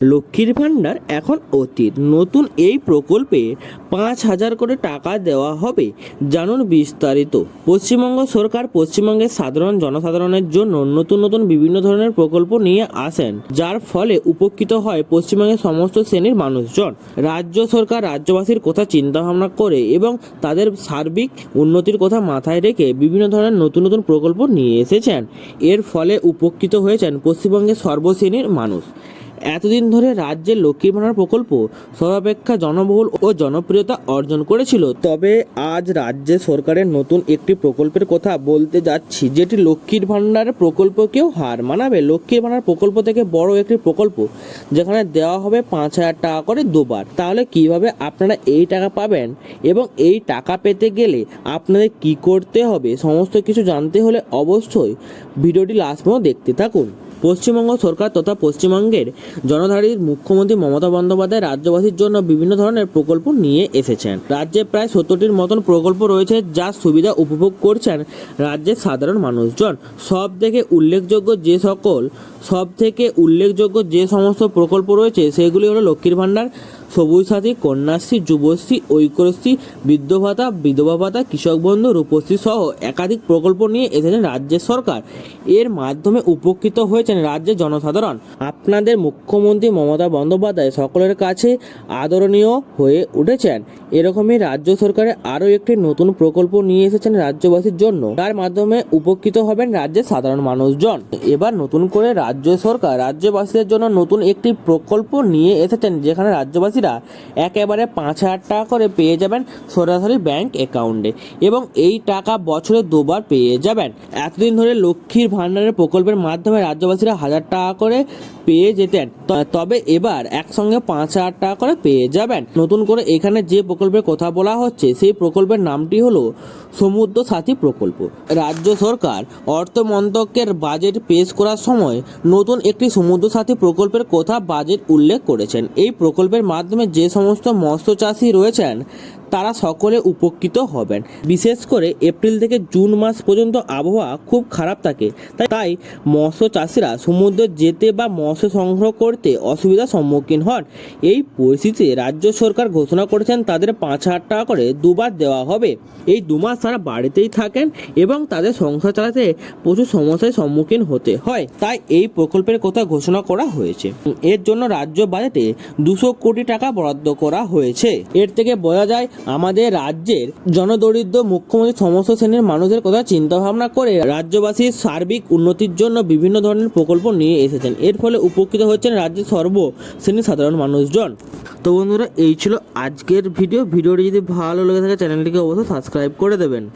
লক্ষ্মীর ভাণ্ডার এখন অতীত। নতুন এই প্রকল্পে পাঁচ হাজার করে টাকা দেওয়া হবে, জানুন বিস্তারিত। পশ্চিমবঙ্গ সরকার পশ্চিমবঙ্গের সাধারণ জনসাধারণের জন্য নতুন নতুন বিভিন্ন ধরনের প্রকল্প নিয়ে আসেন, যার ফলে উপকৃত হয় পশ্চিমবঙ্গের সমস্ত শ্রেণির মানুষজন। রাজ্য সরকার রাজ্যবাসীর কথা চিন্তা ভাবনা করে এবং তাদের সার্বিক উন্নতির কথা মাথায় রেখে বিভিন্ন ধরনের নতুন নতুন প্রকল্প নিয়ে এসেছেন। এর ফলে উপকৃত হয়েছেন পশ্চিমবঙ্গের সর্বশ্রেণীর মানুষ। এতদিন ধরে রাজ্যের লক্ষ্মীর ভাণ্ডার প্রকল্প সর্বাপেক্ষা জনবহুল ও জনপ্রিয়তা অর্জন করেছিল। তবে আজ রাজ্যে সরকারের নতুন একটি প্রকল্পের কথা বলতে যাচ্ছি, যেটি লক্ষ্মীর ভাণ্ডারের প্রকল্পকেও হার মানাবে। লক্ষ্মীর ভাণ্ডার প্রকল্প থেকে বড় একটি প্রকল্প, যেখানে দেওয়া হবে পাঁচ হাজার টাকা করে দুবার। তাহলে কীভাবে আপনারা এই টাকা পাবেন এবং এই টাকা পেতে গেলে আপনাদের কি করতে হবে, সমস্ত কিছু জানতে হলে অবশ্যই ভিডিওটি লাস্ট পর্যন্ত দেখতে থাকুন। পশ্চিমবঙ্গ সরকার তথা পশ্চিমবঙ্গের জনধারীর মুখ্যমন্ত্রী মমতা বন্দ্যোপাধ্যায় রাজ্যবাসীর জন্য বিভিন্ন ধরনের প্রকল্প নিয়ে এসেছেন। রাজ্যে প্রায় সত্তরটির মতন প্রকল্প রয়েছে যা সুবিধা উপভোগ করছেন রাজ্যের সাধারণ মানুষজন। সব থেকে উল্লেখযোগ্য যে সকল সব থেকে উল্লেখযোগ্য যে সমস্ত প্রকল্প রয়েছে, সেগুলি হলো লক্ষ্মীর ভাণ্ডার সবুজ সাথী, কন্যাশ্রী, যুবশ্রী, ঐক্যশ্রী বৃদ্ধ ভাতা বিধবা ভাতা কৃষক বন্ধু, রূপশ্রী সহ একাধিক প্রকল্প নিয়ে এসেছেন রাজ্যের সরকার। এর মাধ্যমে উপকৃত হয়েছেন রাজ্যের জনসাধারণ। আপনাদের মুখ্যমন্ত্রী মমতা বন্দ্যোপাধ্যায় সকলের কাছে আদরণীয় হয়ে উঠেছেন। এরকমই রাজ্য সরকারের আরও একটি নতুন প্রকল্প নিয়ে এসেছেন রাজ্যবাসীর জন্য। তার মাধ্যমে উপকৃত হবেন রাজ্যের সাধারণ মানুষজন। এবার নতুন করে রাজ্য সরকার রাজ্যবাসীদের জন্য নতুন একটি প্রকল্প নিয়ে এসেছেন, যেখানে রাজ্যবাসীরা একেবারে পাঁচ হাজার টাকা করে পেয়ে যাবেন সরাসরি ব্যাংক অ্যাকাউন্টে এবং এই টাকা বছরে দুবার পেয়ে যাবেন। এতদিন ধরে লক্ষ্মীর ভাণ্ডারের প্রকল্পের মাধ্যমে রাজ্যবাসীরা হাজার টাকা করে পেয়ে যেতেন। তবে এবার একসঙ্গে পাঁচ হাজার টাকা করে পেয়ে যাবেন। নতুন করে এখানে যে প্রকল্পের কথা বলা হচ্ছে, সেই প্রকল্পের নামটি হলো সমুদ্র সাথী প্রকল্প। রাজ্য সরকার অর্থ মন্ত্রকের বাজেট পেশ করার সময় নতুন একটি সমুদ্র সাথী প্রকল্পের কথা বাজেট উল্লেখ করেছেন। এই প্রকল্পের মাধ্যমে যে সমস্ত মৎস্য চাষি রয়েছেন তারা সকলে উপকৃত হবেন। বিশেষ করে এপ্রিল থেকে জুন মাস পর্যন্ত আবহাওয়া খুব খারাপ থাকে। তাই মৎস্য চাষিরা সমুদ্রে যেতে বা মৎস্য সংগ্রহ করতে অসুবিধার সম্মুখীন হন। এই পরিস্থিতিতে রাজ্য সরকার ঘোষণা করেছেন তাদের পাঁচ হাজার টাকা করে দুবার দেওয়া হবে। এই দু মাস তারা বাড়িতেই থাকেন এবং তাদের সংসার চালাতে প্রচুর সমস্যার সম্মুখীন হতে হয়। তাই এই প্রকল্পের কথা ঘোষণা করা হয়েছে। এর জন্য রাজ্য বাজেটে দুশো কোটি টাকা বরাদ্দ করা হয়েছে। এর থেকে বোঝা যায় আমাদের রাজ্যের জনদরিদ্র মুখ্যমন্ত্রী সমস্ত শ্রেণির মানুষের কথা চিন্তা ভাবনা করে রাজ্যবাসীর সার্বিক উন্নতির জন্য বিভিন্ন ধরনের প্রকল্প নিয়ে এসেছেন। এর ফলে উপকৃত হচ্ছেন রাজ্যের সর্ব শ্রেণির সাধারণ মানুষজন। তো বন্ধুরা, এই ছিল আজকের ভিডিও। ভিডিওটি যদি ভালো লেগে থাকে, চ্যানেলটিকে অবশ্যই সাবস্ক্রাইব করে দেবেন।